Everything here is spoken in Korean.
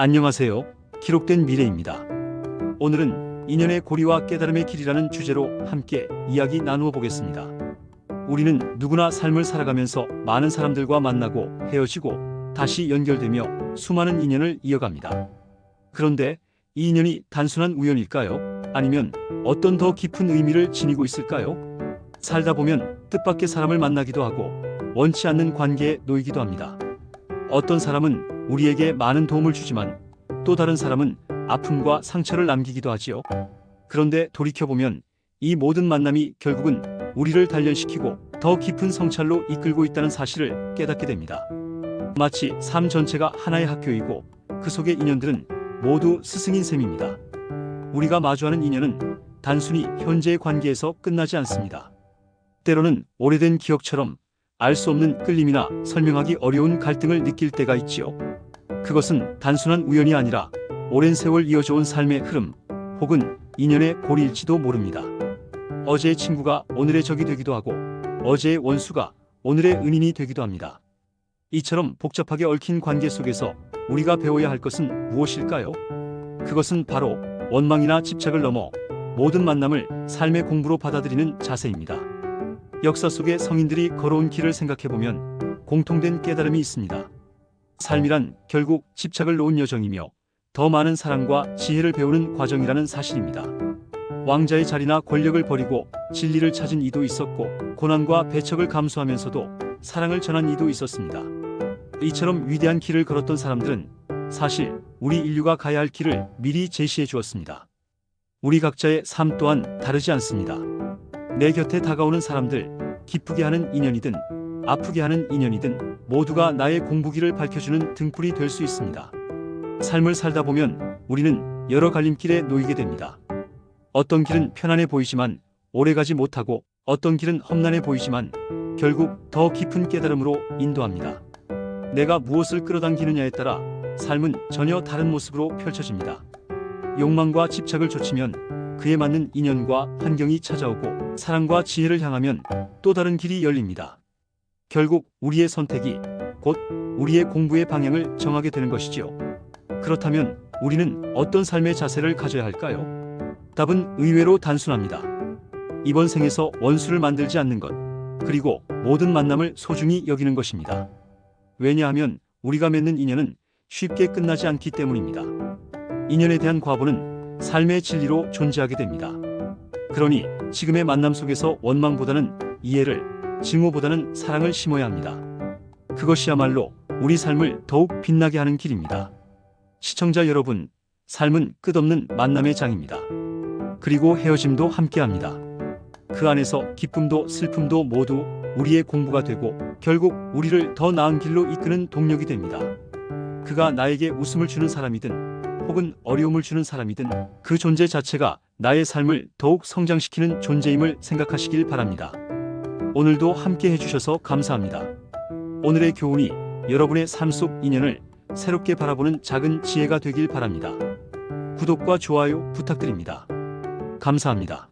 안녕하세요. 기록된 미래입니다. 오늘은 인연의 고리와 깨달음의 길이라는 주제로 함께 이야기 나누어 보겠습니다. 우리는 누구나 삶을 살아가면서 많은 사람들과 만나고 헤어지고 다시 연결되며 수많은 인연을 이어갑니다. 그런데 이 인연이 단순한 우연일까요? 아니면 어떤 더 깊은 의미를 지니고 있을까요? 살다 보면 뜻밖의 사람을 만나기도 하고 원치 않는 관계에 놓이기도 합니다. 어떤 사람은 우리에게 많은 도움을 주지만 또 다른 사람은 아픔과 상처를 남기기도 하지요. 그런데 돌이켜보면 이 모든 만남이 결국은 우리를 단련시키고 더 깊은 성찰로 이끌고 있다는 사실을 깨닫게 됩니다. 마치 삶 전체가 하나의 학교이고 그 속의 인연들은 모두 스승인 셈입니다. 우리가 마주하는 인연은 단순히 현재의 관계에서 끝나지 않습니다. 때로는 오래된 기억처럼 알 수 없는 끌림이나 설명하기 어려운 갈등을 느낄 때가 있지요. 그것은 단순한 우연이 아니라 오랜 세월 이어져온 삶의 흐름 혹은 인연의 고리일지도 모릅니다. 어제의 친구가 오늘의 적이 되기도 하고 어제의 원수가 오늘의 은인이 되기도 합니다. 이처럼 복잡하게 얽힌 관계 속에서 우리가 배워야 할 것은 무엇일까요? 그것은 바로 원망이나 집착을 넘어 모든 만남을 삶의 공부로 받아들이는 자세입니다. 역사 속의 성인들이 걸어온 길을 생각해보면 공통된 깨달음이 있습니다. 삶이란 결국 집착을 놓은 여정이며 더 많은 사랑과 지혜를 배우는 과정이라는 사실입니다. 왕자의 자리나 권력을 버리고 진리를 찾은 이도 있었고 고난과 배척을 감수하면서도 사랑을 전한 이도 있었습니다. 이처럼 위대한 길을 걸었던 사람들은 사실 우리 인류가 가야 할 길을 미리 제시해 주었습니다. 우리 각자의 삶 또한 다르지 않습니다. 내 곁에 다가오는 사람들, 기쁘게 하는 인연이든 아프게 하는 인연이든 모두가 나의 공부기를 밝혀주는 등불이 될 수 있습니다. 삶을 살다 보면 우리는 여러 갈림길에 놓이게 됩니다. 어떤 길은 편안해 보이지만 오래가지 못하고 어떤 길은 험난해 보이지만 결국 더 깊은 깨달음으로 인도합니다. 내가 무엇을 끌어당기느냐에 따라 삶은 전혀 다른 모습으로 펼쳐집니다. 욕망과 집착을 좇으면 그에 맞는 인연과 환경이 찾아오고 사랑과 지혜를 향하면 또 다른 길이 열립니다. 결국 우리의 선택이 곧 우리의 공부의 방향을 정하게 되는 것이지요. 그렇다면 우리는 어떤 삶의 자세를 가져야 할까요? 답은 의외로 단순합니다. 이번 생에서 원수를 만들지 않는 것, 그리고 모든 만남을 소중히 여기는 것입니다. 왜냐하면 우리가 맺는 인연은 쉽게 끝나지 않기 때문입니다. 인연에 대한 과보는 삶의 진리로 존재하게 됩니다. 그러니 지금의 만남 속에서 원망보다는 이해를, 증오보다는 사랑을 심어야 합니다. 그것이야말로 우리 삶을 더욱 빛나게 하는 길입니다. 시청자 여러분, 삶은 끝없는 만남의 장입니다. 그리고 헤어짐도 함께합니다. 그 안에서 기쁨도 슬픔도 모두 우리의 공부가 되고 결국 우리를 더 나은 길로 이끄는 동력이 됩니다. 그가 나에게 웃음을 주는 사람이든 혹은 어려움을 주는 사람이든 그 존재 자체가 나의 삶을 더욱 성장시키는 존재임을 생각하시길 바랍니다. 오늘도 함께 해주셔서 감사합니다. 오늘의 교훈이 여러분의 삶 속 인연을 새롭게 바라보는 작은 지혜가 되길 바랍니다. 구독과 좋아요 부탁드립니다. 감사합니다.